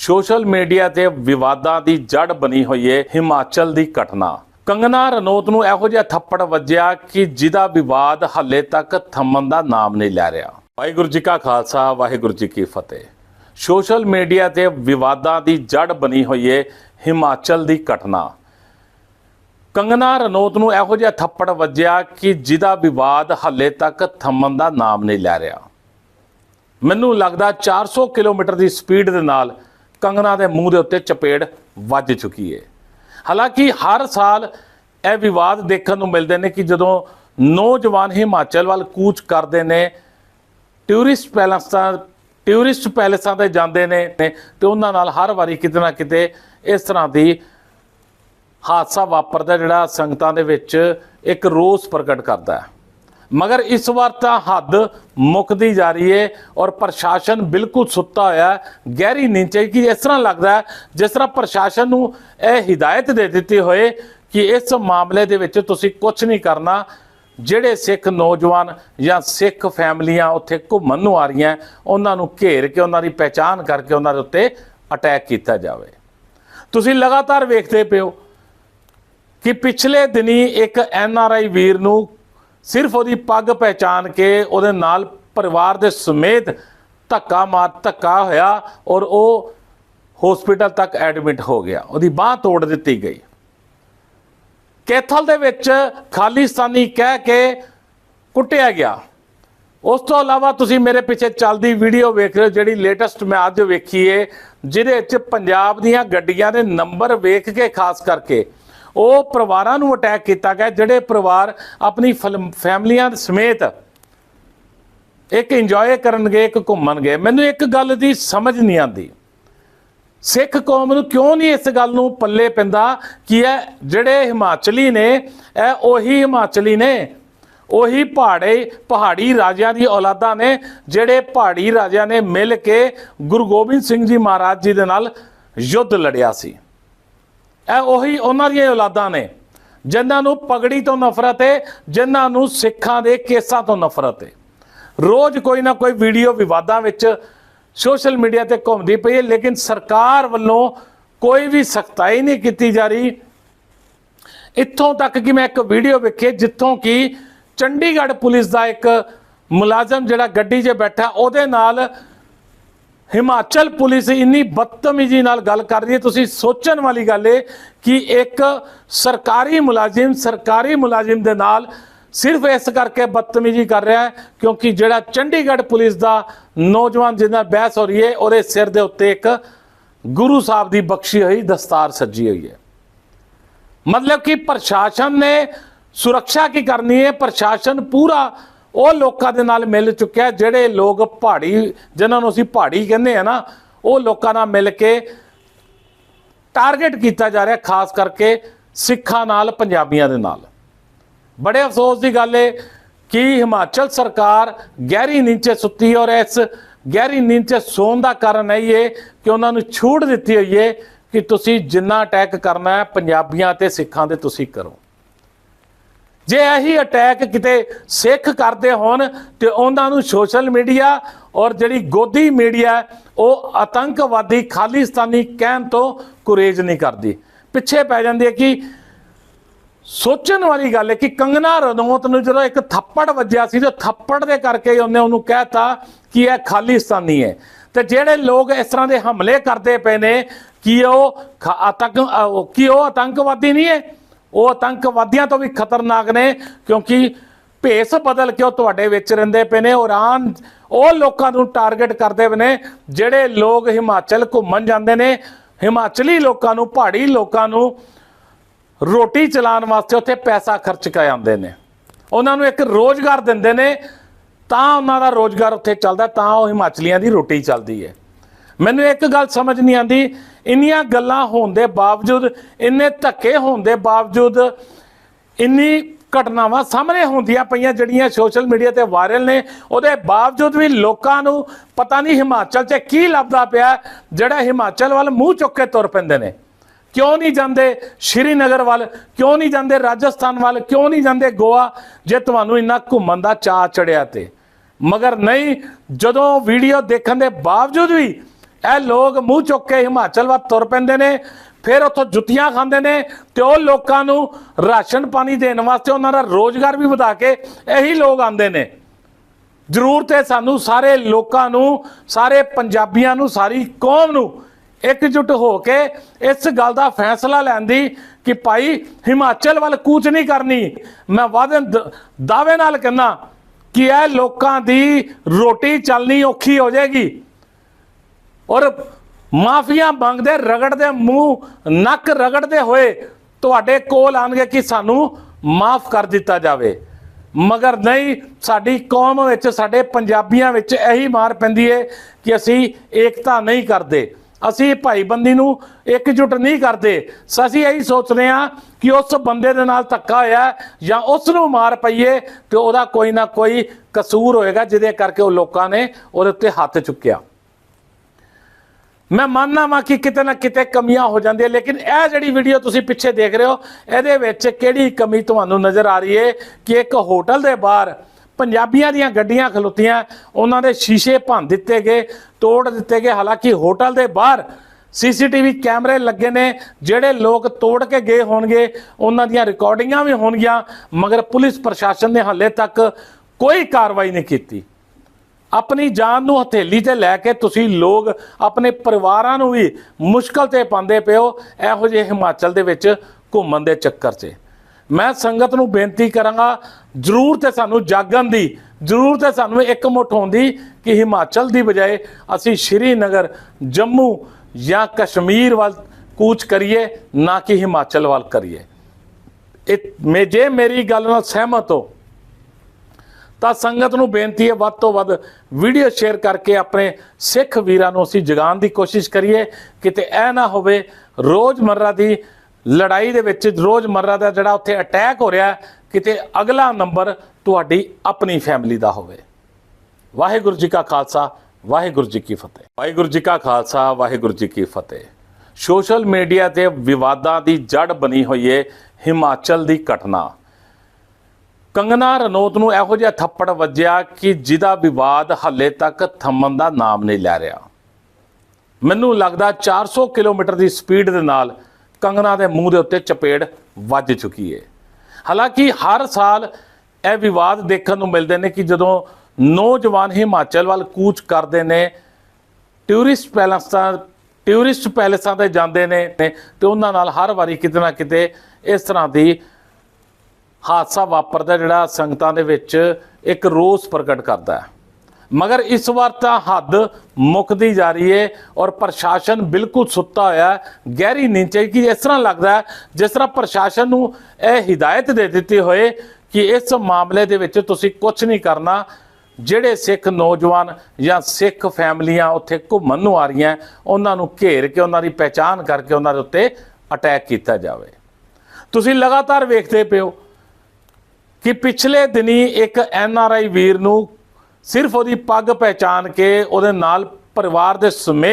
Social media ਤੇ ਵਿਵਾਦਾਂ ਦੀ ਜੜ ਬਣੀ ਹੋਈ ਏ ਹਿਮਾਚਲ ਦੀ ਘਟਨਾ। ਕੰਗਨਾ ਰਣੌਤ ਨੂੰ ਇਹੋ ਜਿਹਾ ਥੱਪੜ ਵੱਜਿਆ ਕਿ ਜਿਹਦਾ ਵਿਵਾਦ ਹੱਲੇ ਤੱਕ ਥੰਮਣ ਦਾ ਨਾਮ ਨਹੀਂ ਲੈ ਰਿਹਾ। ਵਾਹਿਗੁਰੂ ਜੀ ਕਾ ਖਾਲਸਾ, ਵਾਹਿਗੁਰੂ ਜੀ ਕੀ ਫਤਿਹ। ਸੋਸ਼ਲ ਮੀਡੀਆ ਤੇ ਵਿਵਾਦਾਂ ਦੀ ਜੜ ਬਣੀ ਹੋਈ ਏ ਹਿਮਾਚਲ ਦੀ ਘਟਨਾ। ਕੰਗਨਾ ਰਣੌਤ ਨੂੰ ਇਹੋ ਜਿਹਾ ਥੱਪੜ ਵੱਜਿਆ ਕਿ ਜਿਹਦਾ ਵਿਵਾਦ ਹੱਲੇ ਤੱਕ ਥੰਮਣ ਦਾ ਨਾਮ ਨਹੀਂ ਲੈ ਰਿਹਾ। ਮੈਨੂੰ ਲੱਗਦਾ 400 ਕਿਲੋਮੀਟਰ ਦੀ ਸਪੀਡ ਦੇ ਨਾਲ ਕੰਗਨਾ ਦੇ ਮੂੰਹ ਦੇ ਉੱਤੇ ਚਪੇੜ ਵੱਜ ਚੁੱਕੀ ਹੈ ਹਾਲਾਂਕਿ ਹਰ ਸਾਲ ਇਹ ਵਿਵਾਦ ਦੇਖਣ ਨੂੰ ਮਿਲਦੇ ਨੇ ਕਿ ਜਦੋਂ ਨੌਜਵਾਨ ਹਿਮਾਚਲ ਵੱਲ ਕੂਚ ਕਰਦੇ ਨੇ, ਟੂਰਿਸਟ ਪੈਲਸਾਂ ਟੂਰਿਸਟ ਪੈਲਸਾਂ ਤੇ ਜਾਂਦੇ ਨੇ, ਤੇ ਉਹਨਾਂ ਨਾਲ ਹਰ ਵਾਰੀ ਕਿਤੇ ਨਾ ਕਿਤੇ ਇਸ ਤਰ੍ਹਾਂ ਦੀ ਹਾਦਸਾ ਵਾਪਰਦਾ ਜਿਹੜਾ ਸੰਗਤਾਂ ਦੇ ਵਿੱਚ ਇੱਕ ਰੋਸ ਪ੍ਰਗਟ ਕਰਦਾ ਹੈ। ਮਗਰ ਇਸ ਵਾਰ ਤਾਂ ਹੱਦ ਮੁੱਕਦੀ ਜਾ ਰਹੀ ਹੈ ਔਰ ਪ੍ਰਸ਼ਾਸਨ ਬਿਲਕੁਲ ਸੁੱਤਾ ਹੋਇਆ ਗਹਿਰੀ ਨੀਂਦ 'ਚ ਕਿ ਇਸ ਤਰ੍ਹਾਂ ਲੱਗਦਾ ਜਿਸ ਤਰ੍ਹਾਂ ਪ੍ਰਸ਼ਾਸਨ ਨੂੰ ਇਹ ਹਿਦਾਇਤ ਦੇ ਦਿੱਤੀ ਹੋਏ ਕਿ ਇਸ ਮਾਮਲੇ ਦੇ ਵਿੱਚ ਤੁਸੀਂ ਕੁਝ ਨਹੀਂ ਕਰਨਾ, ਜਿਹੜੇ ਸਿੱਖ ਨੌਜਵਾਨ ਜਾਂ ਸਿੱਖ ਫੈਮਲੀਆਂ ਉੱਥੇ ਘੁੰਮਣ ਨੂੰ ਆ ਰਹੀਆਂ, ਉਹਨਾਂ ਨੂੰ ਘੇਰ ਕੇ, ਉਹਨਾਂ ਦੀ ਪਹਿਚਾਣ ਕਰਕੇ ਉਹਨਾਂ ਦੇ ਉੱਤੇ ਅਟੈਕ ਕੀਤਾ ਜਾਵੇ। ਤੁਸੀਂ ਲਗਾਤਾਰ ਵੇਖਦੇ ਪਿਓ ਕਿ ਪਿਛਲੇ ਦਿਨੀ ਇੱਕ ਐਨ ਆਰ ਆਈ ਵੀਰ ਨੂੰ ਸਿਰਫ ਉਹਦੀ ਪੱਗ ਪਹਿਚਾਨ ਕੇ ਉਹਦੇ ਨਾਲ ਪਰਿਵਾਰ ਦੇ ਸਮੇਤ ਧੱਕਾ ਮਾਰ ਧੱਕਾ ਹੋਇਆ ਔਰ ਉਹ ਹਸਪੀਟਲ ਤੱਕ ਐਡਮਿਟ ਹੋ ਗਿਆ। ਉਹਦੀ ਬਾਹ ਤੋੜ ਦਿੱਤੀ ਗਈ। ਕੈਥਲ ਦੇ ਵਿੱਚ ਖਾਲਿਸਤਾਨੀ ਕਹਿ ਕੇ ਕੁੱਟਿਆ ਗਿਆ। ਉਸ ਤੋਂ ਇਲਾਵਾ ਤੁਸੀਂ ਮੇਰੇ ਪਿੱਛੇ ਚੱਲਦੀ ਵੀਡੀਓ ਵੇਖ ਰਹੇ ਹੋ, ਜਿਹੜੀ ਲੇਟੈਸਟ ਮੈਂ ਅੱਜ ਵੇਖੀ ਏ, ਜਿਹਦੇ ਵਿੱਚ ਪੰਜਾਬ ਦੀਆਂ ਗੱਡੀਆਂ ਦੇ ਨੰਬਰ ਵੇਖ ਕੇ ਖਾਸ ਕਰਕੇ ਉਹ ਪਰਿਵਾਰਾਂ ਨੂੰ ਅਟੈਕ ਕੀਤਾ ਗਿਆ, ਜਿਹੜੇ ਪਰਿਵਾਰ ਆਪਣੀ ਫਲਮ- ਫੈਮਲੀਆਂ ਸਮੇਤ ਇੱਕ ਇੰਜੋਏ ਕਰਨਗੇ, ਇੱਕ ਘੁੰਮਣਗੇ। ਮੈਨੂੰ ਇੱਕ ਗੱਲ ਦੀ ਸਮਝ ਨਹੀਂ ਆਉਂਦੀ। ਸਿੱਖ ਕੌਮ ਨੂੰ ਕਿਉਂ ਨਹੀਂ ਇਸ ਗੱਲ ਨੂੰ ਪੱਲੇ ਪੈਂਦਾ ਕਿ ਇਹ ਜਿਹੜੇ ਹਿਮਾਚਲੀ ਨੇ, ਇਹ ਉਹੀ ਹਿਮਾਚਲੀ ਨੇ, ਉਹੀ ਪਹਾੜੇ, ਪਹਾੜੀ ਰਾਜਿਆਂ ਦੀ ਔਲਾਦਾਂ ਨੇ, ਜਿਹੜੇ ਪਹਾੜੀ ਰਾਜਿਆਂ ਨੇ ਮਿਲ ਕੇ ਗੁਰੂ ਗੋਬਿੰਦ ਸਿੰਘ ਜੀ ਮਹਾਰਾਜ ਜੀ ਦੇ ਨਾਲ ਯੁੱਧ ਲੜਿਆ ਸੀ। ਇਹ ਉਹੀ ਉਹਨਾਂ ਦੀਆਂ ਔਲਾਦਾਂ ਨੇ, ਜਿਨ੍ਹਾਂ ਨੂੰ ਪਗੜੀ ਤੋਂ ਨਫ਼ਰਤ ਹੈ, ਜਿਨ੍ਹਾਂ ਨੂੰ ਸਿੱਖਾਂ ਦੇ ਕੇਸਾਂ ਤੋਂ ਨਫ਼ਰਤ ਹੈ। ਰੋਜ਼ ਕੋਈ ਨਾ ਕੋਈ ਵੀਡੀਓ ਵਿਵਾਦਾਂ ਵਿੱਚ ਸੋਸ਼ਲ ਮੀਡੀਆ ਤੇ ਘੁੰਮਦੀ ਪਈ ਹੈ, ਲੇਕਿਨ ਸਰਕਾਰ ਵੱਲੋਂ ਕੋਈ ਵੀ ਸਖਤਾਈ ਨਹੀਂ ਕੀਤੀ ਜਾ ਰਹੀ। ਇੱਥੋਂ ਤੱਕ ਕਿ ਮੈਂ ਇੱਕ ਵੀਡੀਓ ਵੇਖੀ, ਜਿੱਥੋਂ ਕਿ ਚੰਡੀਗੜ੍ਹ ਪੁਲਿਸ ਦਾ ਇੱਕ ਮੁਲਾਜ਼ਮ ਜਿਹੜਾ ਗੱਡੀ 'ਚ ਬੈਠਾ, ਉਹਦੇ ਨਾਲ ਹਿਮਾਚਲ ਪੁਲਿਸ ਇੰਨੀ ਬਦਤਮੀਜ਼ੀ ਨਾਲ ਗੱਲ ਕਰ ਰਹੀ ਹੈ। ਤੁਸੀਂ ਸੋਚਣ ਵਾਲੀ ਗੱਲ ਹੈ ਕਿ ਇੱਕ ਸਰਕਾਰੀ ਮੁਲਾਜ਼ਮ ਸਰਕਾਰੀ ਮੁਲਾਜ਼ਮ ਦੇ ਨਾਲ ਸਿਰਫ ਇਸ ਕਰਕੇ ਬਦਤਮੀਜ਼ੀ ਕਰ ਰਿਹਾ ਹੈ ਕਿਉਂਕਿ ਜਿਹੜਾ ਚੰਡੀਗੜ੍ਹ ਪੁਲਿਸ ਦਾ ਨੌਜਵਾਨ ਜਿਹਦੇ ਬਹਿਸ ਹੋ ਰਹੀ ਹੈ, ਉਹਦੇ ਸਿਰ ਦੇ ਉੱਤੇ ਇੱਕ ਗੁਰੂ ਸਾਹਿਬ ਦੀ ਬਖਸ਼ੀ ਹੋਈ, ਦਸਤਾਰ ਸੱਜੀ ਹੋਈ ਹੈ। ਮਤਲਬ ਕਿ ਪ੍ਰਸ਼ਾਸਨ ਨੇ ਸੁਰੱਖਿਆ ਕੀ ਕਰਨੀ ਹੈ? ਪ੍ਰਸ਼ਾਸਨ ਪੂਰਾ ਉਹ ਲੋਕਾਂ ਦੇ ਨਾਲ ਮਿਲ ਚੁੱਕਿਆ ਜਿਹੜੇ ਲੋਕ ਪਹਾੜੀ, ਜਿਨ੍ਹਾਂ ਨੂੰ ਅਸੀਂ ਪਹਾੜੀ ਕਹਿੰਦੇ ਆ ਨਾ, ਉਹ ਲੋਕਾਂ ਨਾਲ ਮਿਲ ਕੇ ਟਾਰਗੇਟ ਕੀਤਾ ਜਾ ਰਿਹਾ, ਖਾਸ ਕਰਕੇ ਸਿੱਖਾਂ ਨਾਲ, ਪੰਜਾਬੀਆਂ ਦੇ ਨਾਲ। ਬੜੇ ਅਫਸੋਸ ਦੀ ਗੱਲ ਹੈ ਕਿ ਹਿਮਾਚਲ ਸਰਕਾਰ ਗਹਿਰੀ ਨੀਂਦ ਸੁੱਤੀ ਔਰ ਇਸ ਗਹਿਰੀ ਨੀਂਦ 'ਚ ਸੌਣ ਦਾ ਕਾਰਨ ਇਹ ਹੈ ਕਿ ਉਹਨਾਂ ਨੂੰ ਛੂਟ ਦਿੱਤੀ ਹੋਈ ਹੈ ਕਿ ਤੁਸੀਂ ਜਿੰਨਾ ਅਟੈਕ ਕਰਨਾ ਹੈ, ਪੰਜਾਬੀਆਂ ਤੇ ਸਿੱਖਾਂ ਦੇ ਤੁਸੀਂ ਕਰੋ। ਜੇ ਇਹੀ ਅਟੈਕ ਕਿਤੇ ਸਿੱਖ ਕਰਦੇ ਹੋਣ ਤੇ ਉਹਨਾਂ ਨੂੰ ਸੋਸ਼ਲ ਮੀਡੀਆ ਔਰ ਜਿਹੜੀ ਗੋਦੀ ਮੀਡੀਆ ਉਹ ਆਤੰਕਵਾਦੀ ਖਾਲਿਸਤਾਨੀ ਕਹਿਣ ਤੋਂ ਕੁਰੇਜ ਨਹੀਂ ਕਰਦੀ। ਪਿੱਛੇ ਪੈ ਜਾਂਦੀ ਹੈ ਕਿ ਸੋਚਣ ਵਾਲੀ ਗੱਲ ਹੈ ਕਿ ਕੰਗਨਾ ਰਣੌਤ ਨੂੰ ਜਦੋਂ ਇੱਕ ਥੱਪੜ ਵੱਜਿਆ ਸੀ ਤੇ ਥੱਪੜ ਦੇ ਕਰਕੇ ਉਹਨੇ ਉਹਨੂੰ ਕਹਿਤਾ ਕਿ ਇਹ ਖਾਲਿਸਤਾਨੀ ਹੈ। ਤੇ ਜਿਹੜੇ ਲੋਕ ਇਸ ਤਰ੍ਹਾਂ ਦੇ ਹਮਲੇ ਕਰਦੇ ਪਏ ਨੇ ਕਿ ਉਹ ਖ- ਆਤੰਕ ਅ, ਕੀ ਉਹ ਆਤੰਕਵਾਦੀ ਨਹੀਂ ਹੈ ਉਹ ਆਤੰਕਵਾਦੀਆਂ ਤੋਂ ਵੀ ਖਤਰਨਾਕ ਨੇ, ਕਿਉਂਕਿ ਭੇਸ ਬਦਲ ਕੇ ਉਹ ਤੁਹਾਡੇ ਵਿੱਚ ਰਹਿੰਦੇ ਪਏ ਨੇ, ਔਰ ਆਨ ਉਹ ਲੋਕਾਂ ਨੂੰ ਟਾਰਗੇਟ ਕਰਦੇ ਪਏ ਨੇ, ਜਿਹੜੇ ਲੋਕ ਹਿਮਾਚਲ ਘੁੰਮਣ ਜਾਂਦੇ ਨੇ, ਹਿਮਾਚਲੀ ਲੋਕਾਂ ਨੂੰ, ਪਹਾੜੀ ਲੋਕਾਂ ਨੂੰ ਰੋਟੀ ਚਲਾਉਣ ਵਾਸਤੇ ਉੱਥੇ ਪੈਸਾ ਖਰਚ ਕੇ ਆਉਂਦੇ ਨੇ। ਉਹਨਾਂ ਨੂੰ ਇੱਕ ਰੋਜ਼ਗਾਰ ਦਿੰਦੇ ਨੇ, ਤਾਂ ਉਹਨਾਂ ਦਾ ਰੋਜ਼ਗਾਰ ਉੱਥੇ ਚੱਲਦਾ, ਤਾਂ ਉਹ ਹਿਮਾਚਲੀਆਂ ਦੀ ਰੋਟੀ ਚੱਲਦੀ ਹੈ। ਮੈਨੂੰ ਇੱਕ ਗੱਲ ਸਮਝ ਨਹੀਂ ਆਉਂਦੀ। ਇੰਨੀਆਂ ਗੱਲਾਂ ਹੋਣ ਦੇ ਬਾਵਜੂਦ, ਇੰਨੇ ਧੱਕੇ ਹੋਣ ਦੇ ਬਾਵਜੂਦ ਇੰਨੀ ਘਟਨਾਵਾਂ ਸਾਹਮਣੇ ਹੁੰਦੀਆਂ ਪਈਆਂ ਜਿਹੜੀਆਂ ਸੋਸ਼ਲ ਮੀਡੀਆ ਤੇ ਵਾਇਰਲ ਨੇ। ਉਹਦੇ ਬਾਵਜੂਦ ਵੀ ਲੋਕਾਂ ਨੂੰ ਪਤਾ ਨਹੀਂ ਹਿਮਾਚਲ 'ਚ ਕੀ ਲੱਭਦਾ ਪਿਆ, ਜਿਹੜਾ ਹਿਮਾਚਲ ਵੱਲ ਮੂੰਹ ਚੁੱਕ ਕੇ ਤੁਰ ਪੈਂਦੇ ਨੇ। ਕਿਉਂ ਨਹੀਂ ਜਾਂਦੇ ਸ਼੍ਰੀਨਗਰ ਵੱਲ? ਕਿਉਂ ਨਹੀਂ ਜਾਂਦੇ ਰਾਜਸਥਾਨ ਵੱਲ? ਕਿਉਂ ਨਹੀਂ ਜਾਂਦੇ ਗੋਆ? ਜੇ ਤੁਹਾਨੂੰ ਇੰਨਾ ਘੁੰਮਣ ਦਾ ਚਾਅ ਚੜਿਆ ਤੇ। ਮਗਰ ਨਹੀਂ, ਜਦੋਂ ਵੀਡੀਓ ਦੇਖਣ ਦੇ ਬਾਵਜੂਦ ਵੀ ਇਹ ਲੋਕ ਮੂੰਹ ਚੁੱਕ ਕੇ ਹਿਮਾਚਲ ਵੱਲ ਤੁਰ ਪੈਂਦੇ ਨੇ, ਫਿਰ ਉੱਥੋਂ ਜੁੱਤੀਆਂ ਖਾਂਦੇ ਨੇ ਤੇ ਉਹ ਲੋਕਾਂ ਨੂੰ ਰਾਸ਼ਨ ਪਾਣੀ ਦੇਣ ਵਾਸਤੇ ਉਹਨਾਂ ਦਾ ਰੋਜ਼ਗਾਰ ਵੀ ਵਧਾ ਕੇ ਇਹੀ ਲੋਕ ਆਉਂਦੇ ਨੇ। ਜ਼ਰੂਰਤ ਹੈ ਸਾਨੂੰ ਸਾਰੇ ਲੋਕਾਂ ਨੂੰ, ਸਾਰੇ ਪੰਜਾਬੀਆਂ ਨੂੰ, ਸਾਰੀ ਕੌਮ ਨੂੰ ਇਕਜੁੱਟ ਹੋ ਕੇ ਇਸ ਗੱਲ ਦਾ ਫੈਸਲਾ ਲੈਣ ਦੀ ਕਿ ਭਾਈ ਹਿਮਾਚਲ ਵੱਲ ਕੂਚ ਨਹੀਂ ਕਰਨੀ। ਮੈਂ ਵਾਅਦੇ ਦਾਅਵੇ ਨਾਲ ਕਹਿੰਦਾ ਕਿ ਇਹ ਲੋਕਾਂ ਦੀ ਰੋਟੀ ਚੱਲਣੀ ਔਖੀ ਹੋ ਜਾਏਗੀ। ਔਰ ਮਾਫੀਆਂ ਮੰਗਦੇ, ਰਗੜਦੇ, ਮੂੰਹ, ਨੱਕ ਰਗੜਦੇ ਹੋਏ ਤੁਹਾਡੇ ਕੋਲ ਆਣਗੇ ਕਿ ਸਾਨੂੰ ਮਾਫ ਕਰ ਦਿੱਤਾ ਜਾਵੇ। ਮਗਰ ਨਹੀਂ, ਸਾਡੀ ਕੌਮ ਵਿੱਚ, ਸਾਡੇ ਪੰਜਾਬੀਆਂ ਵਿੱਚ ਇਹੀ ਮਾਰ ਪੈਂਦੀ ਹੈ ਕਿ ਅਸੀਂ ਏਕਤਾ ਨਹੀਂ ਕਰਦੇ। ਅਸੀਂ ਭਾਈਬੰਦੀ ਨੂੰ ਇਕਜੁੱਟ ਨਹੀਂ ਕਰਦੇ। ਅਸੀਂ ਇਹੀ ਸੋਚਦੇ ਹਾਂ ਕਿ ਉਸ ਬੰਦੇ ਦੇ ਨਾਲ ਧੱਕਾ ਹੋਇਆ ਜਾਂ ਉਸ ਨੂੰ ਮਾਰ ਪਈਏ ਤੇ ਉਹਦਾ ਕੋਈ ਨਾ ਕੋਈ ਕਸੂਰ ਹੋਏਗਾ, ਜਿਹਦੇ ਕਰਕੇ ਉਹ ਲੋਕਾਂ ਨੇ ਉਹਦੇ ਉੱਤੇ ਹੱਥ ਚੁੱਕਿਆ। ਮੈਂ ਮੰਨਦਾ ਵਾਂ ਕਿ ਕਿਤੇ ਨਾ ਕਿਤੇ ਕਮੀਆਂ ਹੋ ਜਾਂਦੀਆਂ, ਲੇਕਿਨ ਇਹ ਜਿਹੜੀ ਵੀਡੀਓ ਤੁਸੀਂ ਪਿੱਛੇ ਦੇਖ ਰਹੇ ਹੋ, ਇਹਦੇ ਵਿੱਚ ਕਿਹੜੀ ਕਮੀ ਤੁਹਾਨੂੰ ਨਜ਼ਰ ਆ ਰਹੀ ਹੈ ਕਿ ਇੱਕ ਹੋਟਲ ਦੇ ਬਾਹਰ ਪੰਜਾਬੀਆਂ ਦੀਆਂ ਗੱਡੀਆਂ ਖਲੋਤੀਆਂ, ਉਹਨਾਂ ਦੇ ਸ਼ੀਸ਼ੇ ਭੰਨ ਦਿੱਤੇ ਗਏ, ਤੋੜ ਦਿੱਤੇ ਗਏ, ਹਾਲਾਂਕਿ ਹੋਟਲ ਦੇ ਬਾਹਰ ਸੀਸੀਟੀਵੀ ਕੈਮਰੇ ਲੱਗੇ ਨੇ, ਜਿਹੜੇ ਲੋਕ ਤੋੜ ਕੇ ਗਏ ਹੋਣਗੇ, ਉਹਨਾਂ ਦੀਆਂ ਰਿਕਾਰਡਿੰਗਾਂ ਵੀ ਹੋਣਗੀਆਂ, ਮਗਰ ਪੁਲਿਸ ਪ੍ਰਸ਼ਾਸਨ ਨੇ ਹਾਲੇ ਤੱਕ ਕੋਈ ਕਾਰਵਾਈ ਨਹੀਂ ਕੀਤੀ। ਆਪਣੀ ਜਾਨ ਨੂੰ ਹਥੇਲੀ ਤੇ ਲੈ ਕੇ ਤੁਸੀਂ ਲੋਕ ਆਪਣੇ ਪਰਿਵਾਰਾਂ ਨੂੰ ਵੀ ਮੁਸ਼ਕਲ ਤੇ ਪਾਉਂਦੇ ਪਿਓ ਇਹੋ ਜਿਹੇ ਹਿਮਾਚਲ ਦੇ ਵਿੱਚ ਘੁੰਮਣ ਦੇ ਚੱਕਰ 'ਚ। ਮੈਂ ਸੰਗਤ ਨੂੰ ਬੇਨਤੀ ਕਰਾਂਗਾ, ਜ਼ਰੂਰ ਤੇ ਸਾਨੂੰ ਜਾਗਣ ਦੀ, ਜ਼ਰੂਰ ਤੇ ਸਾਨੂੰ ਇੱਕ ਮੁੱਠ ਦੀ ਕਿ ਹਿਮਾਚਲ ਦੀ ਬਜਾਏ ਅਸੀਂ ਸ਼੍ਰੀਨਗਰ, ਜੰਮੂ ਜਾਂ ਕਸ਼ਮੀਰ ਵੱਲ ਕੂਚ ਕਰੀਏ, ਨਾ ਕਿ ਹਿਮਾਚਲ ਵੱਲ ਕਰੀਏ। ਇਹ ਮੇ, ਜੇ ਮੇਰੀ ਗੱਲ ਨਾਲ ਸਹਿਮਤ ਹੋ ਤਾਂ ਸੰਗਤ ਨੂੰ ਬੇਨਤੀ ਹੈ ਵੱਧ ਤੋਂ ਵੱਧ ਵੀਡੀਓ ਸ਼ੇਅਰ ਕਰਕੇ ਆਪਣੇ ਸਿੱਖ ਵੀਰਾਂ ਨੂੰ ਅਸੀਂ ਜਗਾਉਣ ਦੀ ਕੋਸ਼ਿਸ਼ ਕਰੀਏ। ਕਿਤੇ ਇਹ ਨਾ ਹੋਵੇ, ਰੋਜ਼ਮਰਰਾ ਦੀ ਲੜਾਈ ਦੇ ਵਿੱਚ ਰੋਜ਼ਮਰਰਾ ਦਾ ਜਿਹੜਾ ਉੱਥੇ ਅਟੈਕ ਹੋ ਰਿਹਾ, ਕਿਤੇ ਅਗਲਾ ਨੰਬਰ ਤੁਹਾਡੀ ਆਪਣੀ ਫੈਮਿਲੀ ਦਾ ਹੋਵੇ। ਵਾਹਿਗੁਰੂ ਜੀ ਕਾ ਖਾਲਸਾ, ਵਾਹਿਗੁਰੂ ਜੀ ਕੀ ਫਤਿਹ। ਵਾਹਿਗੁਰੂ ਜੀ ਕਾ ਖਾਲਸਾ, ਵਾਹਿਗੁਰੂ ਜੀ ਕੀ ਫਤਿਹ। ਸੋਸ਼ਲ ਮੀਡੀਆ ਤੇ ਵਿਵਾਦਾਂ ਦੀ ਜੜ ਬਣੀ ਹੋਈ ਹੈ ਹਿਮਾਚਲ ਦੀ ਘਟਨਾ। ਕੰਗਨਾ ਰਣੌਤ ਨੂੰ ਇਹੋ ਜਿਹਾ ਥੱਪੜ ਵੱਜਿਆ ਕਿ ਜਿਹਦਾ ਵਿਵਾਦ ਹੱਲੇ ਤੱਕ ਥੰਮਣ ਦਾ ਨਾਮ ਨਹੀਂ ਲੈ ਰਿਹਾ। ਮੈਨੂੰ ਲੱਗਦਾ 400 ਕਿਲੋਮੀਟਰ ਦੀ ਸਪੀਡ ਦੇ ਨਾਲ ਕੰਗਨਾ ਦੇ ਮੂੰਹ ਦੇ ਉੱਤੇ ਚਪੇੜ ਵੱਜ ਚੁੱਕੀ ਹੈ ਹਾਲਾਂਕਿ ਹਰ ਸਾਲ ਇਹ ਵਿਵਾਦ ਦੇਖਣ ਨੂੰ ਮਿਲਦੇ ਨੇ ਕਿ ਜਦੋਂ ਨੌਜਵਾਨ ਹਿਮਾਚਲ ਵੱਲ ਕੂਚ ਕਰਦੇ ਨੇ, ਟੂਰਿਸਟ ਪੈਲਸਾਂ ਟੂਰਿਸਟ ਪੈਲਸਾਂ ਤੇ ਜਾਂਦੇ ਨੇ ਤੇ ਉਹਨਾਂ ਨਾਲ ਹਰ ਵਾਰੀ ਕਿਤੇ ਨਾ ਕਿਤੇ ਇਸ ਤਰ੍ਹਾਂ ਦੀ ਹਾਦਸਾ ਵਾਪਰਦਾ ਜਿਹੜਾ ਸੰਗਤਾਂ ਦੇ ਵਿੱਚ ਇੱਕ ਰੋਸ ਪ੍ਰਗਟ ਕਰਦਾ ਹੈ। ਮਗਰ ਇਸ ਵਾਰ ਤਾਂ ਹੱਦ ਮੁੱਕਦੀ ਜਾ ਰਹੀ ਹੈ ਔਰ ਪ੍ਰਸ਼ਾਸਨ ਬਿਲਕੁਲ ਸੁੱਤਾ ਹੋਇਆ ਗਹਿਰੀ ਨੀਂਦ 'ਚ ਕਿ ਇਸ ਤਰ੍ਹਾਂ ਲੱਗਦਾ ਜਿਸ ਤਰ੍ਹਾਂ ਪ੍ਰਸ਼ਾਸਨ ਨੂੰ ਇਹ ਹਿਦਾਇਤ ਦੇ ਦਿੱਤੀ ਹੋਏ ਕਿ ਇਸ ਮਾਮਲੇ ਦੇ ਵਿੱਚ ਤੁਸੀਂ ਕੁਝ ਨਹੀਂ ਕਰਨਾ, ਜਿਹੜੇ ਸਿੱਖ ਨੌਜਵਾਨ ਜਾਂ ਸਿੱਖ ਫੈਮਲੀਆਂ ਉੱਥੇ ਘੁੰਮਣ ਨੂੰ ਆ ਰਹੀਆਂ, ਉਹਨਾਂ ਨੂੰ ਘੇਰ ਕੇ, ਉਹਨਾਂ ਦੀ ਪਹਿਚਾਣ ਕਰਕੇ, ਉਹਨਾਂ ਦੇ ਉੱਤੇ ਅਟੈਕ ਕੀਤਾ ਜਾਵੇ। ਤੁਸੀਂ ਲਗਾਤਾਰ ਵੇਖਦੇ ਪਿਓ ਕਿ ਪਿਛਲੇ ਦਿਨੀ ਇੱਕ ਐਨ ਆਰ ਆਈ ਵੀਰ ਨੂੰ ਸਿਰਫ ਉਹਦੀ ਪੱਗ ਪਹਿਚਾਨ ਕੇ ਉਹਦੇ ਨਾਲ ਪਰਿਵਾਰ ਦੇ ਸਮੇਤ